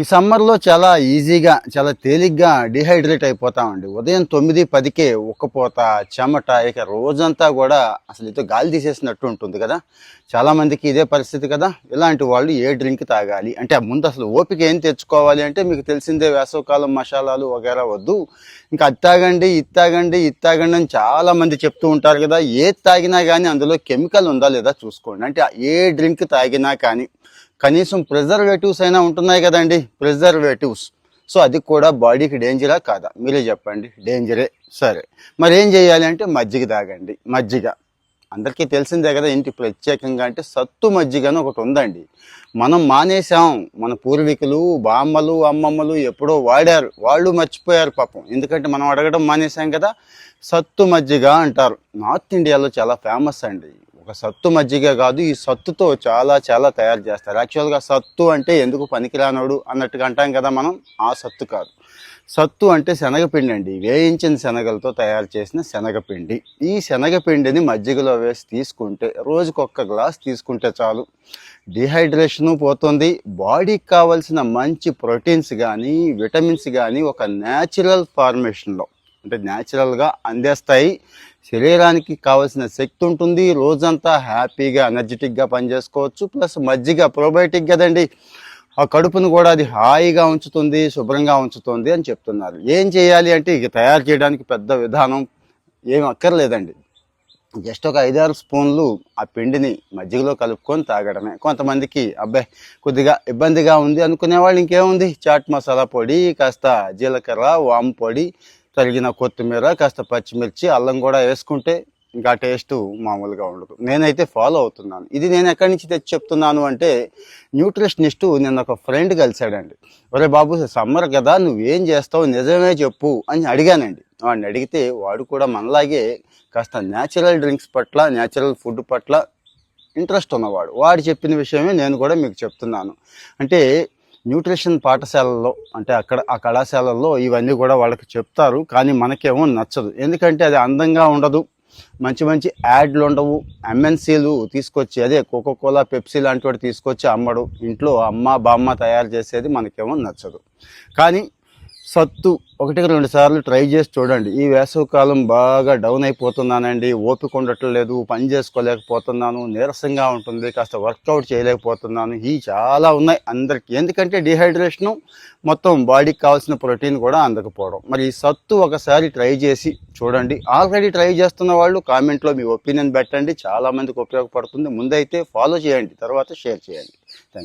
ఈ సమ్మర్లో చాలా ఈజీగా చాలా తేలిగ్గా డిహైడ్రేట్ అయిపోతామండి ఉదయం తొమ్మిది పదికే ఉక్కపోత చెమట ఇక రోజంతా కూడా అసలు ఇతో గాలి తీసేసినట్టు ఉంటుంది కదా. చాలామందికి ఇదే పరిస్థితి కదా. ఇలాంటి వాళ్ళు ఏ డ్రింక్ తాగాలి? అంటే ముందు అసలు ఓపిక ఏం తెచ్చుకోవాలి అంటే మీకు తెలిసిందే వేసవకాలం మసాలాలు వగేరా వద్దు. ఇంకా అది తాగండి ఇది తాగండి ఇది తాగండి అని చాలామంది చెప్తూ ఉంటారు కదా. ఏది తాగినా కానీ అందులో కెమికల్ ఉందా లేదా చూసుకోండి. అంటే ఏ డ్రింక్ తాగినా కానీ కనీసం ప్రిజర్వేటివ్స్ అయినా ఉంటున్నాయి కదండి ప్రిజర్వేటివ్స్ సో అది కూడా బాడీకి డేంజరా కాదా? మీరే చెప్పండి డేంజరే సరే. మరి ఏం చేయాలి అంటే మజ్జిగ తాగండి మజ్జిగ. అందరికీ తెలిసిందే కదా ఏంటి ప్రత్యేకంగా అంటే సత్తు మజ్జిగ అని ఒకటి ఉందండి. మనం మానేసాం మన పూర్వీకులు బామ్మలు అమ్మమ్మలు ఎప్పుడో వాడారు వాళ్ళు మర్చిపోయారు పాపం. ఎందుకంటే మనం అడగడం మానేసాం కదా సత్తు మజ్జిగ అంటారు. నార్త్ ఇండియాలో చాలా ఫేమస్ అండి. ఒక సత్తు మజ్జిగ కాదు ఈ సత్తుతో చాలా చాలా తయారు చేస్తారు. యాక్చువల్గా సత్తు అంటే ఎందుకు పనికిరానోడు అన్నట్టుగా అంటాం కదా మనం? ఆ సత్తు కాదు. సత్తు అంటే శనగపిండి అండి. వేయించిన శనగలతో తయారు చేసిన శనగపిండి. ఈ శనగపిండిని మజ్జిగలో వేసి తీసుకుంటే రోజుకొక్క గ్లాస్ తీసుకుంటే చాలు. డిహైడ్రేషను పోతుంది. బాడీకి కావాల్సిన మంచి ప్రోటీన్స్ కానీ విటమిన్స్ కానీ ఒక న్యాచురల్ ఫార్మేషన్లో అంటే న్యాచురల్గా అందేస్తాయి. శరీరానికి కావాల్సిన శక్తి ఉంటుంది. రోజంతా హ్యాపీగా ఎనర్జెటిక్గా పనిచేసుకోవచ్చు. ప్లస్ మజ్జిగ ప్రోబయోటిక్ కదండి. ఆ కడుపును కూడా అది హాయిగా ఉంచుతుంది శుభ్రంగా ఉంచుతుంది అని చెప్తున్నారు. ఏం చేయాలి అంటే ఇక తయారు చేయడానికి పెద్ద విధానం ఏమి అక్కర్లేదండి. జస్ట్ ఒక ఐదారు స్పూన్లు ఆ పిండిని మజ్జిగలో కలుపుకొని తాగడమే. కొంతమందికి అబ్బాయి కొద్దిగా ఇబ్బందిగా ఉంది అనుకునే వాళ్ళు ఇంకేముంది? చాట్ మసాలా పొడి కాస్త జీలకర్ర వాము పొడి తరిగిన కొత్తిమీర కాస్త పచ్చిమిర్చి అల్లం కూడా వేసుకుంటే ఇంకా టేస్ట్ మామూలుగా ఉండదు. నేనైతే ఫాలో అవుతున్నాను. ఇది నేను ఎక్కడి నుంచి తెచ్చి చెప్తున్నాను అంటే న్యూట్రిషనిస్టు నిన్న ఒక ఫ్రెండ్ కలిశాడండి. ఒరే బాబు సమ్మర్ కదా నువ్వేం చేస్తావు? నిజమే చెప్పు అని అడిగానండి. వాడిని అడిగితే వాడు కూడా మనలాగే కాస్త న్యాచురల్ డ్రింక్స్ పట్ల న్యాచురల్ ఫుడ్ పట్ల ఇంట్రెస్ట్ ఉన్నవాడు. వాడు చెప్పిన విషయమే నేను కూడా మీకు చెప్తున్నాను. అంటే న్యూట్రిషన్ పాఠశాలల్లో అంటే అక్కడ ఆ కళాశాలల్లో ఇవన్నీ కూడా వాళ్ళకి చెప్తారు. కానీ మనకేమో నచ్చదు. ఎందుకంటే అది అందంగా ఉండదు. మంచి మంచి యాడ్లు ఉండవు. ఎంఎన్సీలు తీసుకొచ్చి అదే కోకోకోలా పెప్సీ లాంటి వాటి తీసుకొచ్చి అమ్మడు. ఇంట్లో అమ్మ బామ్మ తయారు చేసేది మనకేమో నచ్చదు. కానీ సత్తు ఒకటికి రెండు సార్లు ట్రై చేసి చూడండి. ఈ వేసవికాలం బాగా డౌన్ అయిపోతున్నానండి. ఓపిక ఉండట్లేదు పని చేసుకోలేకపోతున్నాను నీరసంగా ఉంటుంది కాస్త వర్కౌట్ చేయలేకపోతున్నాను. ఈ చాలా ఉన్నాయి అందరికీ. ఎందుకంటే డిహైడ్రేషను మొత్తం బాడీకి కావాల్సిన ప్రోటీన్ కూడా అందకపోవడం. మరి ఈ సత్తు ఒకసారి ట్రై చేసి చూడండి. ఆల్రెడీ ట్రై చేస్తున్న వాళ్ళు కామెంట్లో మీ ఒపీనియన్ పెట్టండి. చాలామందికి ఉపయోగపడుతుంది. ముందైతే ఫాలో చేయండి తర్వాత షేర్ చేయండి. థ్యాంక్